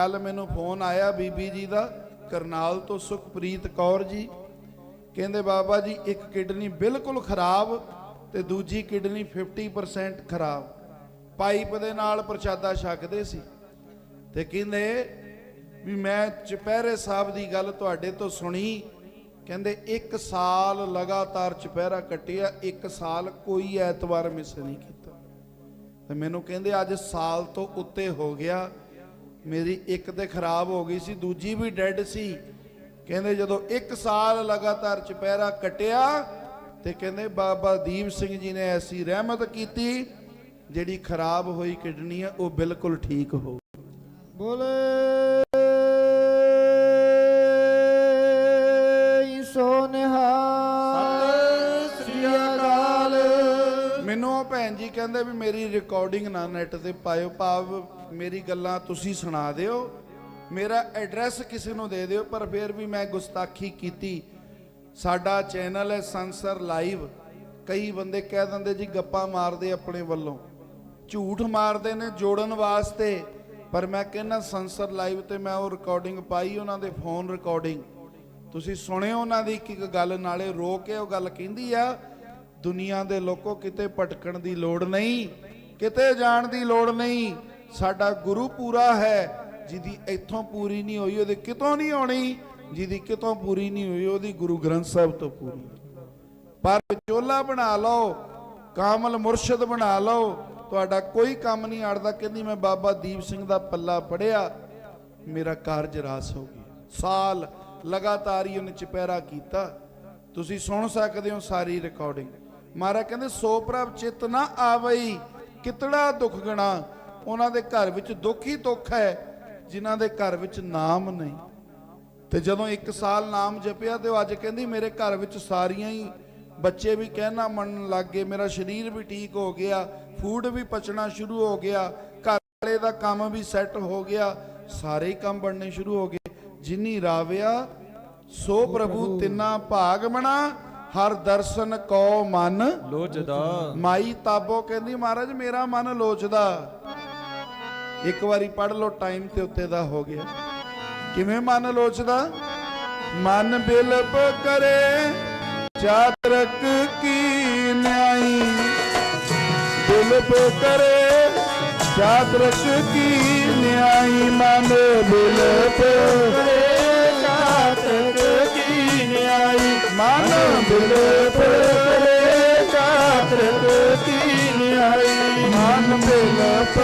ਕੱਲ ਮੈਨੂੰ ਫੋਨ ਆਇਆ ਬੀਬੀ ਜੀ ਦਾ, ਕਰਨਾਲ ਤੋਂ ਸੁਖਪ੍ਰੀਤ ਕੌਰ ਜੀ। ਕਹਿੰਦੇ, ਬਾਬਾ ਜੀ, ਇੱਕ ਕਿਡਨੀ ਬਿਲਕੁਲ ਖਰਾਬ ਤੇ ਦੂਜੀ ਕਿਡਨੀ 50% ਖਰਾਬ। ਪਾਈਪ ਦੇ ਨਾਲ ਪ੍ਰਸ਼ਾਦਾ ਛਕਦੇ ਸੀ। ਤੇ ਕਹਿੰਦੇ ਵੀ ਮੈਂ ਚੁਪਹਿਰੇ ਸਾਹਿਬ ਦੀ ਗੱਲ ਤੁਹਾਡੇ ਤੋਂ ਸੁਣੀ। ਕਹਿੰਦੇ, ਇੱਕ ਸਾਲ ਲਗਾਤਾਰ ਚੁਪਹਿਰਾ ਕੱਟਿਆ, ਇੱਕ ਸਾਲ ਕੋਈ ਐਤਵਾਰ ਮਿਸ ਨਹੀਂ ਕੀਤਾ। ਤੇ ਮੈਨੂੰ ਕਹਿੰਦੇ, ਅੱਜ ਸਾਲ ਤੋਂ ਉੱਤੇ ਹੋ ਗਿਆ। ਮੇਰੀ ਇੱਕ ਤੇ ਖਰਾਬ ਹੋ ਗਈ ਸੀ ਦੂਜੀ ਵੀ ਡੈੱਡ ਸੀ ਕਹਿੰਦੇ ਜਦੋਂ ਇੱਕ ਸਾਲ ਲਗਾਤਾਰ ਚੁਪਹਿਰਾ ਕਟਿਆ ਤੇ ਕਹਿੰਦੇ ਬਾਬਾ ਦੀਪ ਸਿੰਘ ਜੀ ਨੇ ਐਸੀ ਰਹਿਮਤ ਕੀਤੀ ਜਿਹੜੀ ਖਰਾਬ ਹੋਈ ਕਿਡਨੀ ਆ ਉਹ ਬਿਲਕੁਲ ਠੀਕ ਹੋ। ਬੋਲੇ ਸੋ ਨਿਹਾਲ ਸ੍ਰੀ ਅਕਾਲ ਮੈਨੂੰ ਉਹ ਭੈਣ ਜੀ ਕਹਿੰਦੇ ਵੀ ਮੇਰੀ ਰਿਕਾਰਡਿੰਗ ਨਾ ਨੈਟ ਤੇ ਪਾਇਓ ਭਾਵ ਮੇਰੀ ਗੱਲਾਂ ਤੁਸੀਂ ਸੁਣਾ ਦਿਓ। ਮੇਰਾ ਐਡਰੈਸ ਕਿਸੇ ਨੂੰ ਦੇ ਦਿਓ, ਪਰ ਫਿਰ ਵੀ ਮੈਂ ਗੁਸਤਾਖੀ ਕੀਤੀ। ਸਾਡਾ ਚੈਨਲ ਹੈ ਸੰਸਰ ਲਾਈਵ ਕਈ ਬੰਦੇ ਕਹਿ ਦਿੰਦੇ ਜੀ, ਗੱਪਾਂ ਮਾਰਦੇ ਆਪਣੇ ਵੱਲੋਂ। ਝੂਠ ਮਾਰਦੇ ਨੇ ਜੋੜਨ ਵਾਸਤੇ। ਪਰ ਮੈਂ ਕਹਿੰਦਾ ਸੰਸਰ ਲਾਈਵ ਤੇ ਮੈਂ ਉਹ ਰਿਕਾਰਡਿੰਗ ਪਾਈ, ਉਹਨਾਂ ਦੇ ਫੋਨ ਰਿਕਾਰਡਿੰਗ ਤੁਸੀਂ ਸੁਣਿਓ ਉਹਨਾਂ ਦੀ ਇੱਕ ਇੱਕ ਗੱਲ, ਨਾਲੇ ਰੋ ਕੇ ਉਹ ਗੱਲ ਕਹਿੰਦੀ ਆ, ਦੁਨੀਆ ਦੇ ਲੋਕੋ ਕਿਤੇ ਭਟਕਣ ਦੀ ਲੋੜ ਨਹੀਂ, ਕਿਤੇ ਜਾਣ ਦੀ ਲੋੜ ਨਹੀਂ। ਸਾਡਾ ਗੁਰੂ ਪੂਰਾ ਹੈ, ਜਿਹਦੀ ਇੱਥੋਂ ਪੂਰੀ ਨਹੀਂ ਹੋਈ, ਉਹਦੇ ਕਿਤੋਂ ਨਹੀਂ ਹੋਣੀ ਜਿਹਦੀ ਕਿਤੋਂ ਪੂਰੀ ਨਹੀਂ ਹੋਈ, ਉਹਦੀ ਗੁਰੂ ਗ੍ਰੰਥ ਸਾਹਿਬ ਤੋਂ ਪੂਰੀ ਪਰ ਵਿਚੋਲਾ ਬਣਾ ਲਓ, ਕਾਮਲ ਮੁਰਸ਼ਿਦ ਬਣਾ ਲਓ, ਤੁਹਾਡਾ ਕੋਈ ਕੰਮ ਨਹੀਂ ਅੜਦਾ ਕਹਿੰਦੀ ਮੈਂ ਬਾਬਾ ਦੀਪ ਸਿੰਘ ਦਾ ਪੱਲਾ ਪੜਿਆ ਮੇਰਾ ਕਾਰਜ ਰਾਸ ਹੋ ਗਿਆ। ਸਾਲ ਲਗਾਤਾਰ ਹੀ ਉਹਨੇ ਚਪੈਰਾ ਕੀਤਾ। ਤੁਸੀਂ ਸੁਣ ਸਕਦੇ ਹੋ ਸਾਰੀ ਰਿਕਾਰਡਿੰਗ ਮਹਾਰਾਜ ਕਹਿੰਦੇ, ਸੋ ਪ੍ਰਭ ਚਿਤ ਨਾ ਆਵਈ, ਕਿਤੜਾ ਦੁੱਖ ਗਣਾ ਉਹਨਾਂ ਦੇ ਘਰ ਵਿੱਚ ਦੁੱਖ ਹੀ ਦੁੱਖ ਹੈ ਜਿਨ੍ਹਾਂ ਦੇ ਘਰ ਵਿੱਚ ਨਾਮ ਨਹੀਂ। ਤੇ ਜਦੋਂ ਇੱਕ ਸਾਲ ਨਾਮ ਜਪਿਆ ਤੇ ਉਹ ਅੱਜ ਕਹਿੰਦੀ ਮੇਰੇ ਘਰ ਵਿੱਚ ਸਾਰੀਆਂ ਹੀ ਬੱਚੇ ਵੀ ਕਹਿਣਾ ਮੰਨਣ ਲੱਗ ਗਏ ਮੇਰਾ ਸਰੀਰ ਵੀ ਠੀਕ ਹੋ ਗਿਆ ਫੂਡ ਵੀ ਪਚਣਾ ਸ਼ੁਰੂ ਹੋ ਗਿਆ ਘਰ ਵਾਲੇ ਦਾ ਕੰਮ ਵੀ ਸੈੱਟ ਹੋ ਗਿਆ ਸਾਰੇ ਕੰਮ ਬਣਨੇ ਸ਼ੁਰੂ ਹੋ ਗਏ। ਜਿਨੀ ਰਾਵਿਆ ਸੋ ਪ੍ਰਭੂ ਤਿੰਨਾ ਭਾਗ ਬਣਾ ਹਰ ਦਰਸ਼ਨ ਕੋ ਮਨ। ਲੋਚਦਾ। ਮਾਈ ਤਾਬੋ ਕਹਿੰਦੀ ਮਹਾਰਾਜ ਮੇਰਾ ਮਨ ਲੋਚਦਾ। ਇੱਕ ਵਾਰੀ ਪੜ ਲਓ ਟਾਈਮ ਤੇ ਉੱਤੇ ਦਾ ਹੋ ਗਿਆ। ਕਿਵੇਂ ਮਨ ਲੋਚਦਾ? ਮਨ ਬਿਲਪ ਕਰੇ, ਚਾਤਰਕ ਕੀ ਨਿਆਈ? ਬਿਲਪ ਕਰੇ, ਚਾਤਰਕ ਕੀ ਨਿਆਈ? ਮਨ ਬਿਲਪ ਕਰੇ, ਚਾਤਰਕ ਕੀ ਨਿਆਈ? ਮਨ ਬਿਲਪ